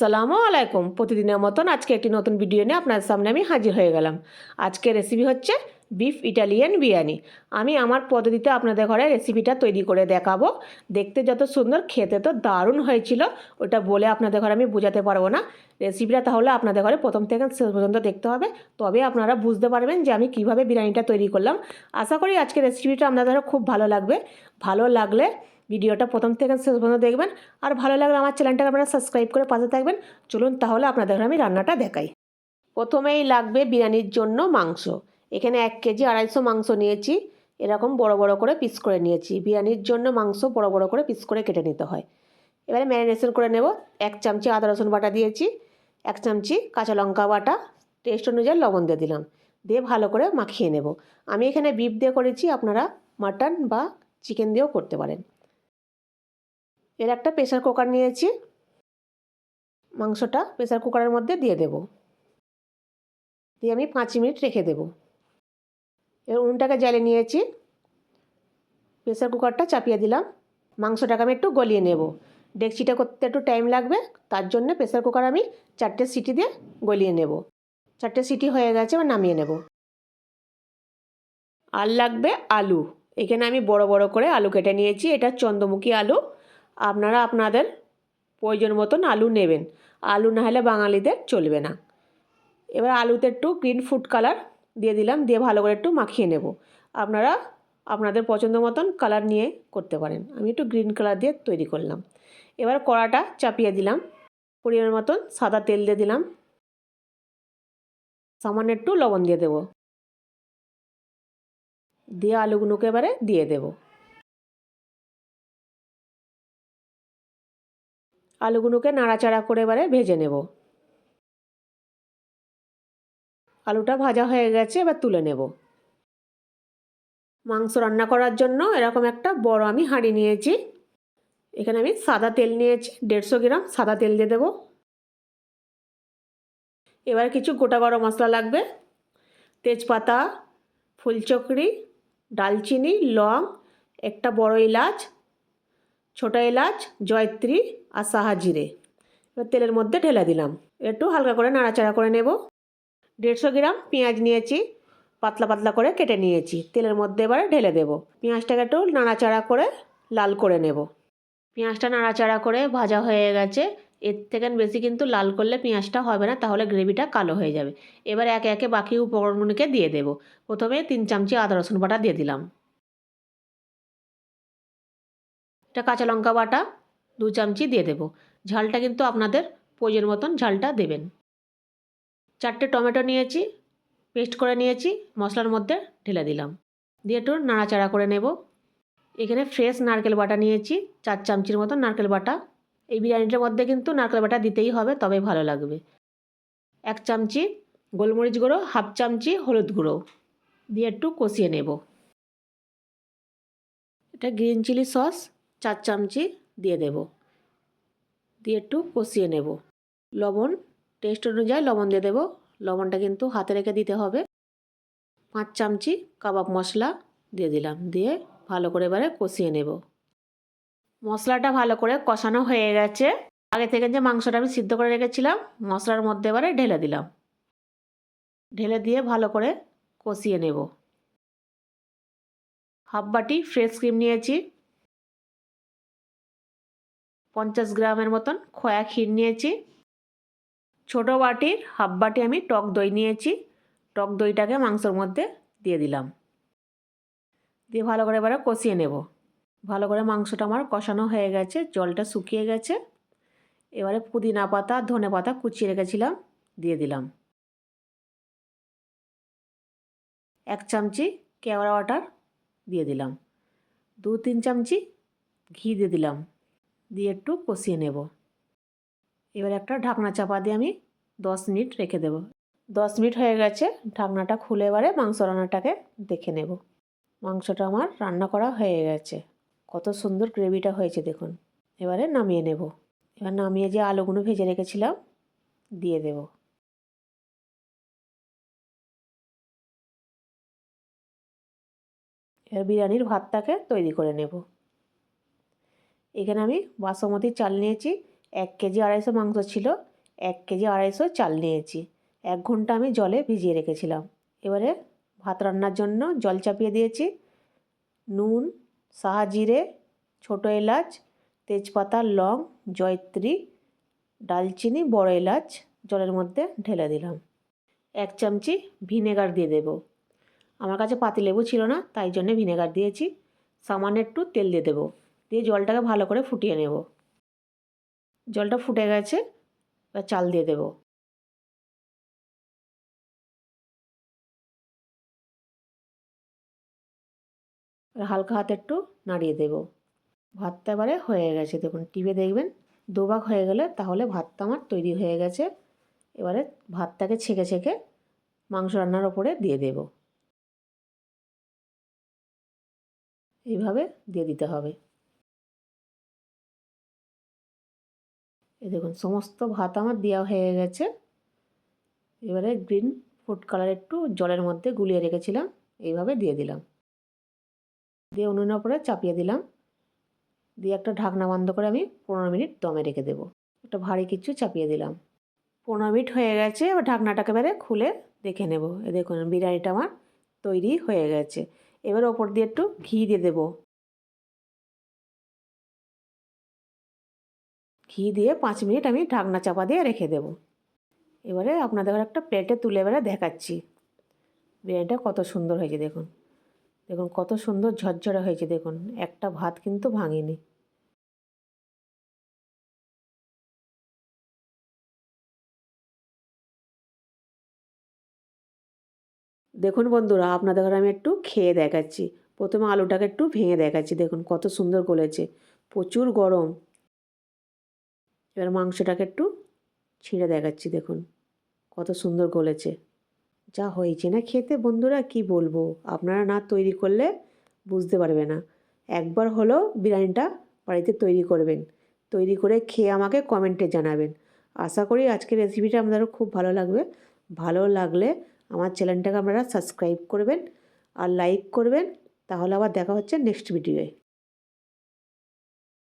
আসসালামু আলাইকুম। প্রতিদিনের মতন আজকে একটি নতুন ভিডিও নিয়ে আপনার সামনে আমি হাজির হয়ে গেলাম। আজকে রেসিপি হচ্ছে বিফ ইটালিয়ান বিরিয়ানি। আমি আমার পদ্ধতিতে আপনাদের ঘরে রেসিপিটা তৈরি করে দেখাবো। দেখতে যত সুন্দর, খেতে তো দারুণ হয়েছিল। ওটা বলে আপনাদের ঘরে আমি বোঝাতে পারব না। রেসিপিটা তাহলে আপনাদের ঘরে প্রথম থেকে শেষ পর্যন্ত দেখতে হবে। তবে আপনারা বুঝতে পারবেন যে আমি কীভাবে বিরিয়ানিটা তৈরি করলাম। আশা করি আজকে রেসিপিটা আপনাদের খুব ভালো লাগবে। ভালো লাগলে ভিডিওটা প্রথম থেকে শেষ পর্যন্ত দেখবেন। আর ভালো লাগলে আমার চ্যানেলটাকে আপনারা সাবস্ক্রাইব করে পাশে থাকবেন। চলুন তাহলে আপনাদের আমি রান্নাটা দেখাই। প্রথমেই লাগবে বিরিয়ানির জন্য মাংস। এখানে এক কেজি আড়াইশো মাংস নিয়েছি। এরকম বড় বড় করে পিস করে নিয়েছি। বিরিয়ানির জন্য মাংস বড় বড় করে পিস করে কেটে নিতে হয়। এবারে ম্যারিনেশন করে নেব। এক চামচি আদা রসুন বাটা দিয়েছি। এক চামচি কাঁচা লঙ্কা বাটা। টেস্ট অনুযায়ী লবণ দিয়ে দিলাম। দিয়ে ভালো করে মাখিয়ে নেব। আমি এখানে বিফ দিয়ে করেছি। আপনারা মাটন বা চিকেন দিয়েও করতে পারেন। এর একটা প্রেশার কুকার নিয়েছি। মাংসটা প্রেসার কুকারের মধ্যে দিয়ে দেব। দিয়ে আমি পাঁচ মিনিট রেখে দেব। এবার উনুনটাকে জ্বালিয়ে নিয়েছি। প্রেসার কুকারটা চাপিয়ে দিলাম। মাংসটাকে আমি একটু গলিয়ে নেব। ডেকচিটা করতে একটু টাইম লাগবে। তার জন্য প্রেসার কুকার আমি চারটে সিটি দিয়ে গলিয়ে নেব। চারটে সিটি হয়ে গেছে, এবার নামিয়ে নেব। আর লাগবে আলু। এখানে আমি বড় বড় করে আলু কেটে নিয়েছি। এটা চন্দ্রমুখী আলু। আপনারা আপনাদের প্রয়োজন মতন আলু নেবেন। আলু না হলে বাঙালিদের চলবে না। এবার আলুতে একটু গ্রিন ফুড কালার দিয়ে দিলাম, দিয়ে ভালো করে একটু মাখিয়ে নেব। আপনারা আপনাদের পছন্দ মতন কালার নিয়ে করতে পারেন। আমি একটু গ্রিন কালার দিয়ে তৈরি করলাম। এবার কড়াটা চাপিয়ে দিলাম। পরিমাণ মতন সাদা তেল দিয়ে দিলাম। সামান্য একটু লবণ দিয়ে দেবো। দিয়ে আলুগুলোকে এবারে দিয়ে দেবো। আলুগুলোকে নাড়াচাড়া করে এবারে ভেজে নেব। আলুটা ভাজা হয়ে গেছে, এবার তুলে নেব। মাংস রান্না করার জন্য এরকম একটা বড় আমি হাঁড়ি নিয়েছি। এখানে আমি সাদা তেল নিয়েছি, দেড়শো গ্রাম সাদা তেল দিয়ে দেবো। এবার কিছু গোটা গরম মশলা লাগবে। তেজপাতা, ফুলচকরি, ডালচিনি, লং, একটা বড় এলাচ ছোটো এলাচ, জয়ত্রী আর সাহা জিরে। এবার তেলের মধ্যে ঢেলে দিলাম। একটু হালকা করে নাড়াচাড়া করে নেব। দেড়শো গ্রাম পেঁয়াজ নিয়েছি, পাতলা পাতলা করে কেটে নিয়েছি। তেলের মধ্যে এবারে ঢেলে দেব। পেঁয়াজটাকে একটু নাড়াচাড়া করে লাল করে নেব। পেঁয়াজটা নাড়াচাড়া করে ভাজা হয়ে গেছে। এর থেকে বেশি কিন্তু লাল করলে পেঁয়াজটা হবে না, তাহলে গ্রেভিটা কালো হয়ে যাবে। এবার একে একে বাকি উপকরণগুলিকে দিয়ে দেব। প্রথমে তিন চামচি আদা রসুন বাটা দিয়ে দিলাম। এটা কাঁচা লঙ্কা বাটা, দু চামচি দিয়ে দেবো। ঝালটা কিন্তু আপনাদের প্রয়োজন মতন ঝালটা দেবেন। চারটে টমেটো নিয়েছি, পেস্ট করে নিয়েছি, মশলার মধ্যে ঢেলে দিলাম। দিয়ে একটু নাড়াচাড়া করে নেব। এখানে ফ্রেশ নারকেল বাটা নিয়েছি, চার চামচির মতন নারকেল বাটা। এই বিরিয়ানিটার মধ্যে কিন্তু নারকেল বাটা দিতেই হবে, তবে ভালো লাগবে। এক চামচি গোলমরিচ গুঁড়ো, হাফ চামচি হলুদ গুঁড়ো। দিয়ে একটু কষিয়ে নেব। এটা গ্রিন চিলি সস চার চামচি দিয়ে দেব। দিয়ে একটু কষিয়ে নেব। লবণ টেস্ট অনুযায়ী লবণ দিয়ে দেবো। লবণটা কিন্তু হাতে রেখে দিতে হবে। পাঁচ চামচি কাবাব মশলা দিয়ে দিলাম। দিয়ে ভালো করে এবারে কষিয়ে নেব। মশলাটা ভালো করে কষানো হয়ে গেছে। আগে থেকে যে মাংসটা আমি সিদ্ধ করে রেখেছিলাম, মশলার মধ্যে এবারে ঢেলে দিলাম। ঢেলে দিয়ে ভালো করে কষিয়ে নেব। হাফ বাটি ফ্রেশ ক্রিম নিয়েছি। পঞ্চাশ গ্রামের মতন খোয়া ক্ষীর নিয়েছি। ছোটো বাটির হাফ বাটি আমি টক দই নিয়েছি। টক দইটাকে মাংসর মধ্যে দিয়ে দিলাম। দিয়ে ভালো করে এবারে কষিয়ে নেব। ভালো করে মাংসটা আমার কষানো হয়ে গেছে, জলটা শুকিয়ে গেছে। এবারে পুদিনা পাতা, ধনে পাতা কুচিয়ে রেখেছিলাম, দিয়ে দিলাম। এক চামচি কেওড়া ওয়াটার দিয়ে দিলাম। দু তিন চামচি ঘি দিয়ে দিলাম। দিয়ে একটু কষিয়ে নেব। এবার একটা ঢাকনা চাপা দিয়ে আমি দশ মিনিট রেখে দেব। দশ মিনিট হয়ে গেছে, ঢাকনাটা খুলে এবারে মাংস রান্নাটাকে দেখে নেব। মাংসটা আমার রান্না করা হয়ে গেছে। কত সুন্দর গ্রেভিটা হয়েছে দেখুন। এবারে নামিয়ে নেব। এবার নামিয়ে যে আলুগুলো ভেজে রেখেছিলাম, দিয়ে দেব। এবার বিরিয়ানির ভাতটাকে তৈরি করে নেব। এখানে আমি বাসমতি চাল নিয়েছি, এক কেজি আড়াইশো মাংস ছিল, এক কেজি আড়াইশো চাল নিয়েছি। এক ঘণ্টা আমি জলে ভিজিয়ে রেখেছিলাম। এবারে ভাত রান্নার জন্য জল চাপিয়ে দিয়েছি, নুন, সাহা জিরে, ছোটো এলাচ, তেজপাতা, লং, জয়ত্রী, ডালচিনি, বড় এলাচ জলের মধ্যে ঢেলে দিলাম। এক চামচি ভিনেগার দিয়ে দেব। আমার কাছে পাতিলেবু ছিল না, তাই জন্যে ভিনেগার দিয়েছি। সামান্য একটু তেল দিয়ে দেবো। দিয়ে জলটাকে ভালো করে ফুটিয়ে নেব। জলটা ফুটে গেছে, এবার চাল দিয়ে দেবো। হালকা হাতে একটু নাড়িয়ে দেব। ভাতটা এবারে হয়ে গেছে, দেখুন টিপে দেখবেন, দুভাগ হয়ে গেলে তাহলে ভাতটা আমার তৈরি হয়ে গেছে। এবারে ভাতটাকে ছেঁকে ছেঁকে মাংস রান্নার ওপরে দিয়ে দেব। এইভাবে দিয়ে দিতে হবে। এই দেখুন, সমস্ত ভাত আমার দেওয়া হয়ে গেছে। এবারে গ্রিন ফুড কালার একটু জলের মধ্যে গুলিয়ে রেখেছিলাম, এইভাবে দিয়ে দিলাম। দিয়ে উনুনের ওপরে চাপিয়ে দিলাম। দিয়ে একটা ঢাকনা বন্ধ করে আমি পনেরো মিনিট দমে রেখে দেবো। একটা ভারী কিছু চাপিয়ে দিলাম। পনেরো মিনিট হয়ে গেছে, এবার ঢাকনাটাকে এবারে খুলে দেখে নেব। এ দেখুন, বিরিয়ানিটা আমার তৈরি হয়ে গেছে। এবার ওপর দিয়ে একটু ঘি দিয়ে দেবো। ঘি দিয়ে পাঁচ মিনিট আমি ঢাকনা চাপা দিয়ে রেখে দেব। এবারে আপনাদের একটা প্লেটে তুলে এবারে দেখাচ্ছি। বিরিয়ানিটা কত সুন্দর হয়েছে দেখুন। দেখুন কত সুন্দর ঝরঝরে হয়েছে দেখুন। একটা ভাত কিন্তু ভাঙিনি। দেখুন বন্ধুরা, আপনাদের আমি একটু খেয়ে দেখাচ্ছি। প্রথমে আলুটাকে একটু ভেঙে দেখাচ্ছি। দেখুন কত সুন্দর গলেছে। প্রচুর গরম। এবার মাংসটাকে একটু ছিঁড়ে দেখাচ্ছি, দেখুন। কত সুন্দর গলেছে। যা হয়েছে না খেতে, বন্ধুরা, কি বলব? আপনারা না তৈরি করলে বুঝতে পারবে না। একবার হলেও বিরিয়ানিটা বাড়িতে তৈরি করবেন। তৈরি করে খেয়ে আমাকে কমেন্টে জানাবেন। আশা করি আজকের রেসিপিটা আপনাদেরও খুব ভালো লাগবে। ভালো লাগলে আমার চ্যানেলটাকে আপনারা সাবস্ক্রাইব করবেন আর লাইক করবেন। তাহলে আবার দেখা হচ্ছে নেক্সট ভিডিওয়ে